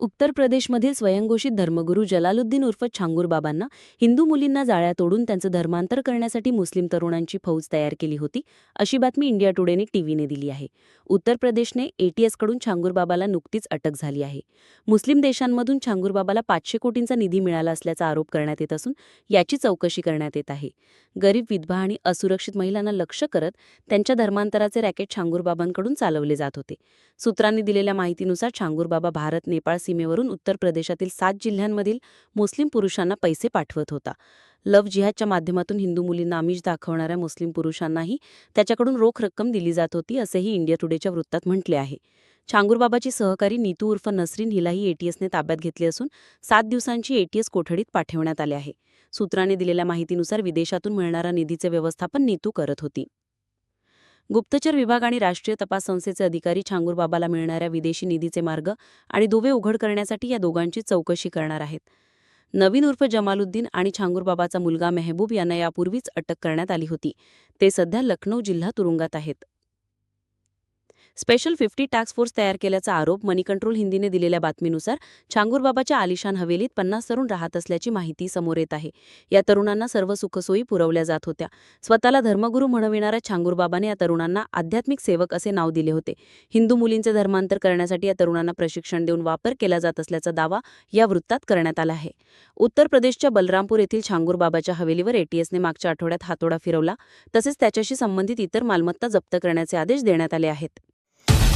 उत्तर प्रदेशमधील स्वयंघोषित धर्मगुरू जलालुद्दीन उर्फ छांगूर बाबांना हिंदू मुलींना जाळ्या तोडून त्यांचं धर्मांतर करण्यासाठी मुस्लिम तरुणांची फौज तयार केली होती अशी बातमी इंडिया टुडेने टीव्हीने दिली आहे. उत्तर प्रदेशने एटीएसकडून छांगूर बाबाला नुकतीच अटक झाली आहे. मुस्लिम देशांमधून छांगूर बाबाला पाचशे कोटींचा निधी मिळाला असल्याचा आरोप करण्यात येत असून याची चौकशी करण्यात येत आहे. गरीब विधवा आणि असुरक्षित महिलांना लक्ष करत त्यांच्या धर्मांतराचे रॅकेट छांगूर बाबांकडून चालवले जात होते. सूत्रांनी दिलेल्या माहितीनुसार छांगूर बाबा भारत नेपाळ सीमेवरून उत्तर प्रदेशातील सात जिल्ह्यांमधील मुस्लिम पुरुषांना पैसे पाठवत होता. लव्ह जिहादच्या माध्यमातून हिंदू मुलींना आमिष दाखवणाऱ्या मुस्लिम पुरुषांनाही त्याच्याकडून रोख रक्कम दिली जात होती असेही इंडिया टुडेच्या वृत्तात म्हटले आहे. छांगूरबाबाची सहकारी नीतू उर्फ नसरीन हिलाही एटीएसने ताब्यात घेतली असून सात दिवसांची एटीएस कोठडीत पाठवण्यात आले आहे. सूत्राने दिलेल्या माहितीनुसार विदेशातून मिळणारा निधीचे व्यवस्थापन नीतू करत होती. गुप्तचर विभाग आणि राष्ट्रीय तपास संस्थेचे अधिकारी छांगूरबाबाला मिळणाऱ्या विदेशी निधीचे मार्ग आणि दुवे उघड करण्यासाठी या दोघांची चौकशी करणार आहेत. नवीन उर्फ जमालुद्दीन आणि छांगूरबाबाचा मुलगा मेहबूब यांना यापूर्वीच अटक करण्यात आली होती. ते सध्या लखनौ जिल्हा तुरुंगात आहेत. स्पेशल फिफ्टी टास्क फोर्स तयार केल्याचा आरोप मनी कंट्रोल हिंदीने दिलेल्या बातमीनुसार छांगूरबाबाच्या आलिशान हवेलीत पन्नास तरुण राहत असल्याची माहिती समोर येत आहे. या तरुणांना सर्व सुखसोयी पुरवल्या जात होत्या. स्वतःला धर्मगुरू म्हणविणाऱ्या छांगूरबाबाने या तरुणांना आध्यात्मिक सेवक असे नाव दिले होते. हिंदू मुलींचे धर्मांतर करण्यासाठी या तरुणांना प्रशिक्षण देऊन वापर केला जात असल्याचा दावा या वृत्तात करण्यात आला आहे. उत्तर प्रदेशच्या बलरामपूर येथील छांगूरबाबाच्या हवेलीवर एटीएसने मागच्या आठवड्यात हातोडा फिरवला. तसेच त्याच्याशी संबंधित इतर मालमत्ता जप्त करण्याचे आदेश देण्यात आले आहेत.